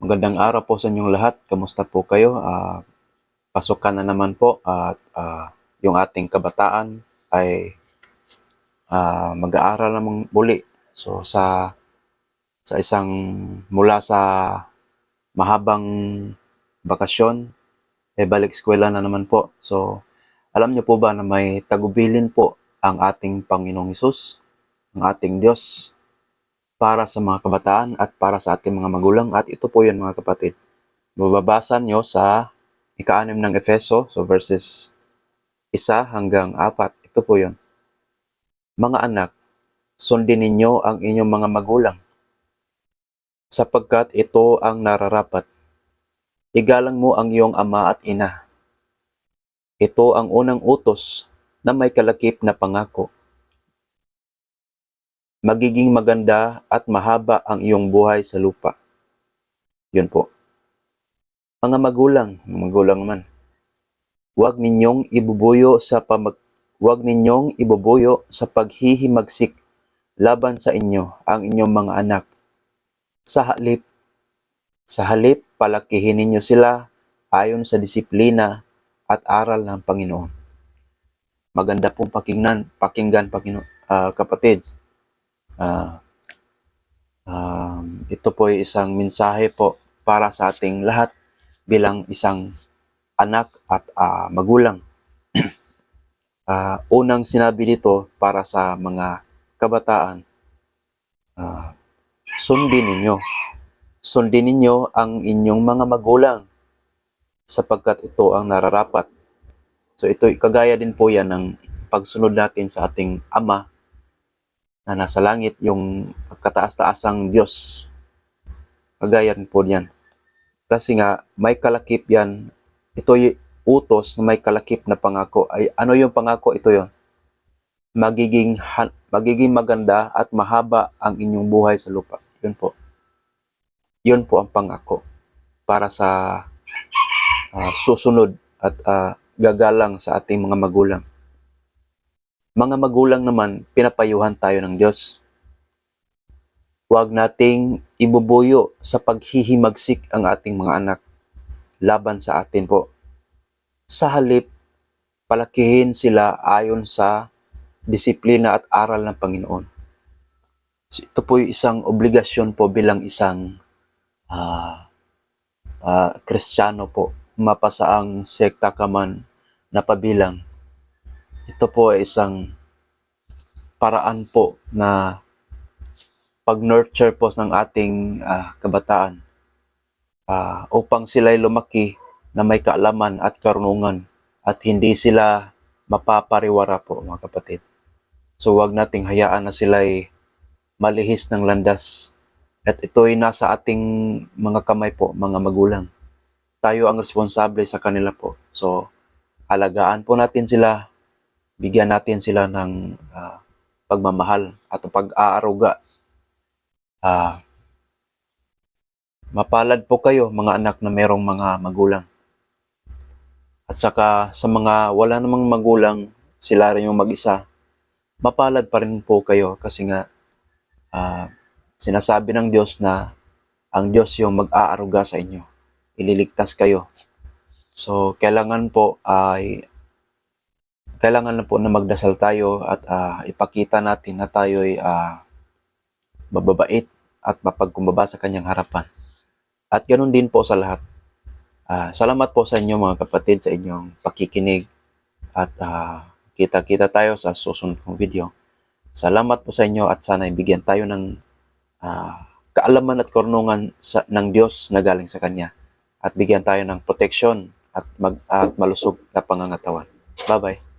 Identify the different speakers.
Speaker 1: Magandang araw po sa inyong lahat. Kamusta po kayo? Ah, pasukan na naman po at ah, yung ating kabataan ay ah, mag-aaral namang muli. So sa sa isang mula sa mahabang bakasyon eh balik eskwela na naman po. So alam niyo po ba na may tagubilin po ang ating Panginoong Hesus, ang ating Diyos para sa mga kabataan at para sa ating mga magulang. At ito po yun mga kapatid. Mababasa nyo sa ika-anim ng Efeso, so verses isa hanggang apat. Ito po yun. Mga anak, sundin ninyo ang inyong mga magulang sapagkat ito ang nararapat. Igalang mo ang iyong ama at ina. Ito ang unang utos na may kalakip na pangako magiging maganda at mahaba ang iyong buhay sa lupa. Yun po. Mga magulang, magulang man, huwag ninyong ibubuyo sa pamag huwag ninyong ibubuyo sa paghihimagsik laban sa inyo ang inyong mga anak. Sa halip, sa halip palakihin ninyo sila ayon sa disiplina at aral ng Panginoon. Maganda pong pakinggan, pakinggan Panginoon, ah, kapatid. Ah, um, ito po ay isang mensahe po para sa ating lahat bilang isang anak at ah, magulang. Ah, unang sinabi dito para sa mga kabataan, ah, sundin ninyo. Sundin ninyo ang inyong mga magulang sapagkat ito ang nararapat. So ito, kagaya din po yan ng pagsunod natin sa ating ama na nasa langit, yung kataas-taasang Diyos. Kagaya rin po yan. Kasi nga, may kalakip yan. Ito utos na may kalakip na pangako. Ay, ano yung pangako? Ito yon Magiging, magiging maganda at mahaba ang inyong buhay sa lupa. Yun po. Yun po ang pangako para sa ah, susunod at ah, gagalang sa ating mga magulang mga magulang naman, pinapayuhan tayo ng Diyos. Huwag nating ibubuyo sa paghihimagsik ang ating mga anak laban sa atin po. Sa halip, palakihin sila ayon sa disiplina at aral ng Panginoon. So, ito po yung isang obligasyon po bilang isang ah ah, Kristiyano po. Mapasaang sekta ka man na pabilang ito po ay isang paraan po na pag-nurture po ng ating ah, kabataan ah, upang sila'y lumaki na may kaalaman at karunungan at hindi sila mapapariwara po mga kapatid. So wag nating hayaan na sila'y malihis ng landas at ito'y nasa ating mga kamay po, mga magulang. Tayo ang responsable sa kanila po. So alagaan po natin sila, bigyan natin sila ng ah, pagmamahal at pag-aaruga. Ah, mapalad po kayo mga anak na merong mga magulang. At saka sa mga wala namang magulang, sila rin yung mag-isa, mapalad pa rin po kayo kasi nga ah, sinasabi ng Diyos na ang Diyos yung mag-aaruga sa inyo. Ililigtas kayo. So, kailangan po ay kailangan na po na magdasal tayo at ah, ipakita natin na tayo ay ah, mababait at mapagkumbaba sa kanyang harapan. At ganoon din po sa lahat. Ah, salamat po sa inyo mga kapatid sa inyong pakikinig at kita-kita tayo sa susunod kong video. Salamat po sa inyo at sana ibigyan tayo ng ah, kaalaman at karunungan sa, ng Diyos na galing sa Kanya at bigyan tayo ng proteksyon at, mag, at malusog na pangangatawan. Bye-bye.